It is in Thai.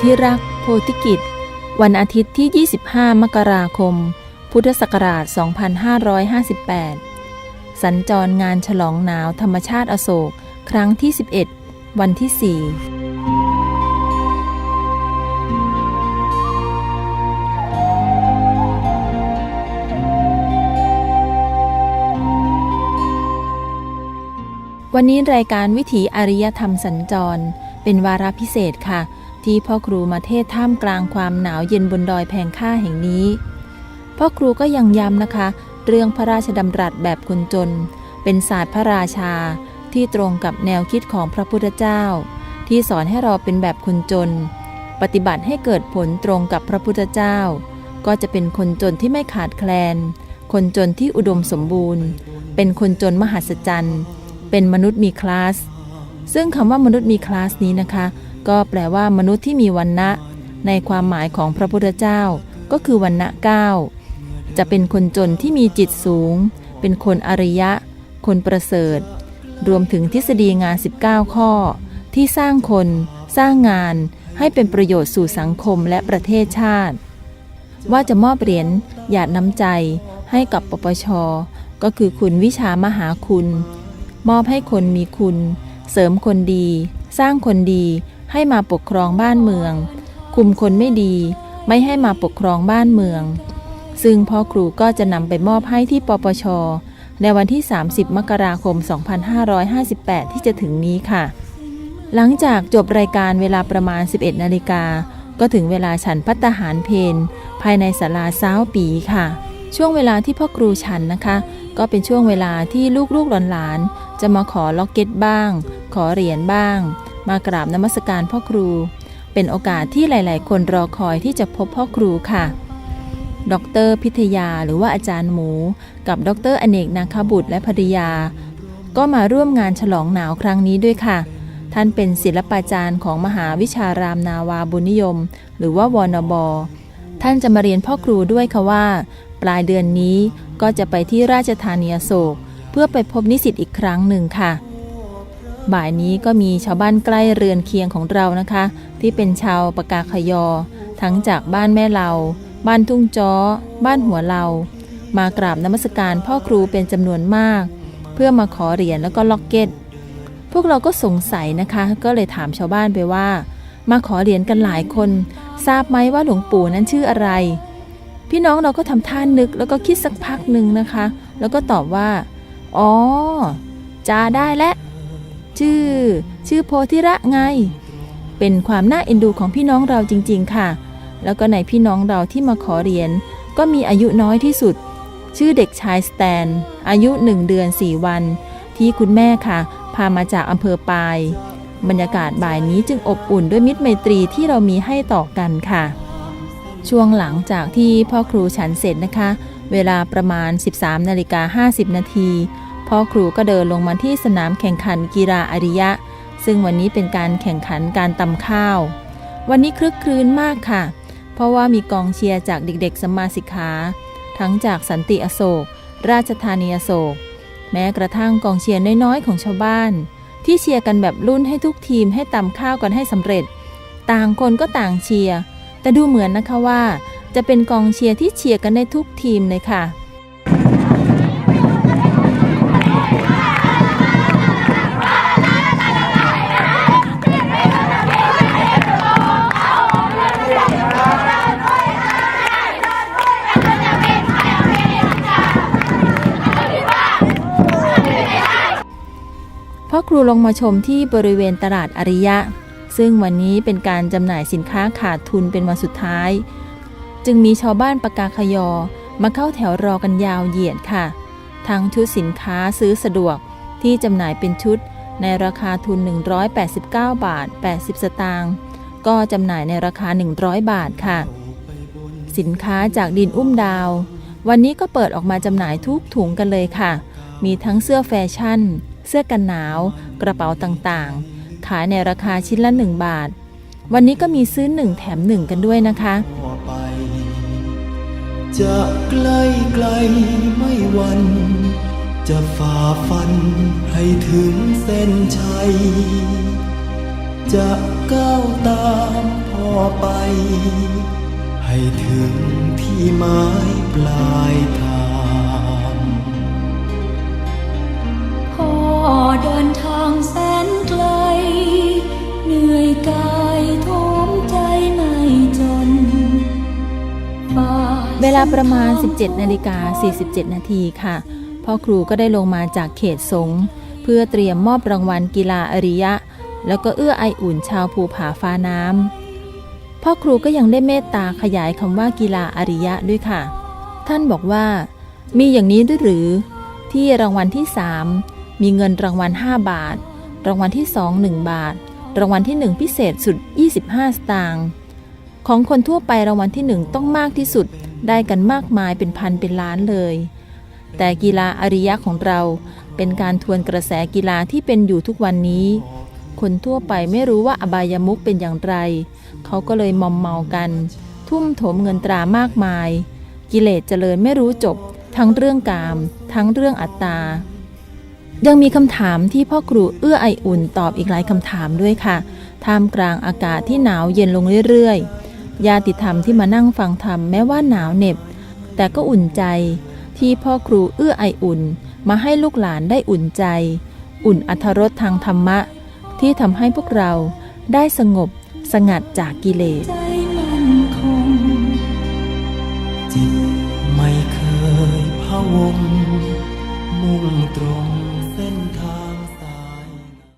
ธิรักโพธิกิจ วันอาทิตย์ที่ 25 มกราคม พุทธศักราช 2558 สัญจรงานฉลองหนาวธรรมชาติอโศก ครั้งที่ 11 วันที่ 4วันนี้รายการวิถีอารยธรรมสัญจร เป็นวาระพิเศษค่ะ ที่พ่อครูมาเทศท่ามกลางความหนาวเย็นบนดอยแพงค่าแห่งนี้ พ่อครูก็ยังย้ำนะคะ เรื่องพระราชดำรัสแบบคนจน เป็นศาสตร์พระราชาที่ตรงกับแนวคิดของพระพุทธเจ้า ที่สอนให้เราเป็นแบบคนจน ปฏิบัติให้เกิดผลตรงกับพระพุทธเจ้า ก็จะเป็นคนจนที่ไม่ขาดแคลน คนจนที่อุดมสมบูรณ์ เป็นคนจนมหัศจรรย์ เป็นมนุษย์มีคลาส ซึ่งคำว่ามนุษย์มีคลาสนี้นะคะ ก็แปลว่ามนุษย์ที่มีวันณะในความหมายของพระพุทธเจ้า ก็คือวันณะเก้าจะเป็นคนจนที่มีจิตสูง เป็นคนอริยะ คนประเสริฐ รวมถึงทฤษฎีงาน 19 ข้อ ที่สร้างคน สร้างงาน ให้เป็นประโยชน์สู่สังคมและประเทศชาติ ว่าจะมอบเหรียญหยาดน้ำใจให้กับปปช ก็คือคุณวิชามหาคุณ มอบให้คนมีคุณ เสริมคนดี สร้างคนดี ให้มาปกครองบ้านเมือง คุมคนไม่ดี ไม่ให้มาปกครองบ้านเมือง ซึ่งพ่อครูก็จะนำไปมอบให้ที่ปปช ในวันที่ 30 มกราคม 2558 ที่จะถึงนี้ค่ะ หลังจากจบรายการเวลาประมาณ 11 นาฬิกา ก็ถึงเวลาฉันพัตตาหารเพนภายในศาลาซ้าปีค่ะช่วงเวลาที่พ่อครูฉันนะคะ ก็เป็นช่วงเวลาที่ลูกๆหลานๆจะมาขอล็อกเก็ตบ้าง ขอเหรียญบ้าง มากราบนมัสการพ่อครู เป็นโอกาสที่หลาย ๆ คนรอคอยที่จะพบพ่อครูค่ะ ดรพิทยาหรือว่าอาจารย์หมู กับดรอเนกนาคบุตรและภริยา ก็มาร่วมงานฉลองหนาวครั้งนี้ด้วยค่ะ ท่านเป็นศิลปาจารย์ของมหาวิชารามนาวาบุญนิยม หรือว่าวอนบท่านจะมาเรียนพ่อครูด้วยค่ะว่า ปลายเดือนนี้ก็จะไปที่ราชธานีอโศก เพื่อไปพบนิสิตอีกครั้งหนึ่งค่ะ บ่ายนี้ก็มีชาวบ้านใกล้เรือนเคียงของเรานะคะ ที่เป็นชาวปากาขยอ ทั้งจากบ้านแม่เรา บ้านทุ่งจ้อ บ้านหัวเรา มากราบนมัสการพ่อครูเป็นจำนวนมาก เพื่อมาขอเหรียญแล้วก็ล็อกเก็ต พวกเราก็สงสัยนะคะ ก็เลยถามชาวบ้านไปว่า มาขอเหรียญกันหลายคน ทราบไหมว่าหลวงปู่นั้นชื่ออะไร พี่น้องเราก็ทำท่านึกแล้วก็คิดสักพักหนึ่งนะคะ แล้วก็ตอบว่า อ๋อจาได้และ ชื่อ ชื่อโพธิระไง เป็นความน่าเอ็นดูของพี่น้องเราจริง ๆ ค่ะ แล้วก็ในพี่น้องเราที่มาขอเรียญก็มีอายุน้อยที่สุด ชื่อเด็กชายสแตน อายุ 1 เดือน 4 วัน ที่คุณแม่ค่ะ พามาจากอำเภอปายบรรยากาศบ่ายนี้จึงอบอุ่นด้วยมิตรไมตรีที่เรามีให้ต่อกันค่ะ ช่วงหลังจากที่พ่อครูฉันเสร็จนะคะ เวลาประมาณ 13นาฬิกา50นาที พ่อครูก็เดินลงมาที่สนามแข่งขันกีฬาอริยะ ซึ่งวันนี้เป็นการแข่งขันการตำข้าว วันนี้คลึกครื้นมากค่ะ เพราะว่ามีกองเชียร์จากเด็กๆสมมาสิกขา ทั้งจากสันติอโศก ราชธานีอโศก แม้กระทั่งกองเชียร์น้อยๆของชาวบ้าน ที่เชียร์กันแบบรุ่นให้ทุกทีมให้ตำข้าวกันให้สำเร็จ ต่างคนก็ต่างเชียร์แต่ดูเหมือนนะคะว่า จะเป็นกองเชียร์ที่เชียร์กันได้ทุกทีมเลยค่ะ อครูลงมาชมที่บริเวณตลาดอริยะ ซึ่งวันนี้เป็นการจำหน่ายสินค้าขาดทุนเป็นวันสุดท้าย จึงมีชาวบ้านปากาขยอมาเข้าแถวรอกันยาวเหยียดค่ะ ทั้งชุดสินค้าซื้อสะดวกที่จำหน่ายเป็นชุดในราคาทุน 189 บาท 80 สตางค์ก็จำหน่ายในราคา 100 บาทค่ะ สินค้าจากดินอุ้มดาว วันนี้ก็เปิดออกมาจำหน่ายทุกถุงกันเลยค่ะ มีทั้งเสื้อแฟชั่น เสื้อกันหนาว กระเป๋าต่างๆ ขายในราคาชิ้นละ 1 บาท วันนี้ก็มีซื้อ 1 แถม 1 กันด้วยนะคะ จะใกล้ไกลไม่วัน จะฝ่าฟันให้ถึงเส้นชัย จะก้าวตามพ่อไป ให้ถึงที่หมายปลายทาง ลาประมาณ 17นาฬิกา47 นาทีค่ะ พ่อครูก็ได้ลงมาจากเขตสงฆ์เพื่อเตรียมมอบรางวัลกีฬาอริยะ แล้วก็เอื้อไออุ่นชาวภูผาฟ้าน้ำพ่อครูก็ยังได้เมตตาขยายคำว่ากีฬาอริยะด้วยค่ะ ท่านบอกว่า มีอย่างนี้ด้วยหรือ ที่รางวัลที่ 3 มีเงินรางวัล 5 บาท รางวัลที่ 2 1 บาท รางวัลที่ 1 พิเศษสุด 25 สตางค์ของคนทั่วไปรางวัลที่หนึ่งต้องมากที่สุด ได้กันมากมายเป็นพันเป็นล้านเลย แต่กีฬาอริยะของเราเป็นการทวนกระแสกีฬาที่เป็นอยู่ทุกวันนี้ คนทั่วไปไม่รู้ว่าอบายมุกเป็นอย่างไร เขาก็เลยมอมเมากัน ทุ่มโถมเงินตรามากมาย กิเลสเจริญไม่รู้จบ ทั้งเรื่องกาม ทั้งเรื่องอัตตา ยังมีคำถามที่พ่อครูเอื้อไออุ่นตอบอีกหลายคำถามด้วยค่ะ ท่ามกลางอากาศที่หนาวเย็นลงเรื่อยๆ ญาติธรรมที่มานั่งฟังธรรมแม้ว่าหนาวเหน็บ แต่ก็อุ่นใจที่พ่อครูเอื้อไออุ่น มาให้ลูกหลานได้อุ่นใจ อุ่นอัธรสทางธรรมะ ที่ทำให้พวกเราได้สงบสงัดจากกิเลสจิตไม่เคยพะวงมุ่งตรง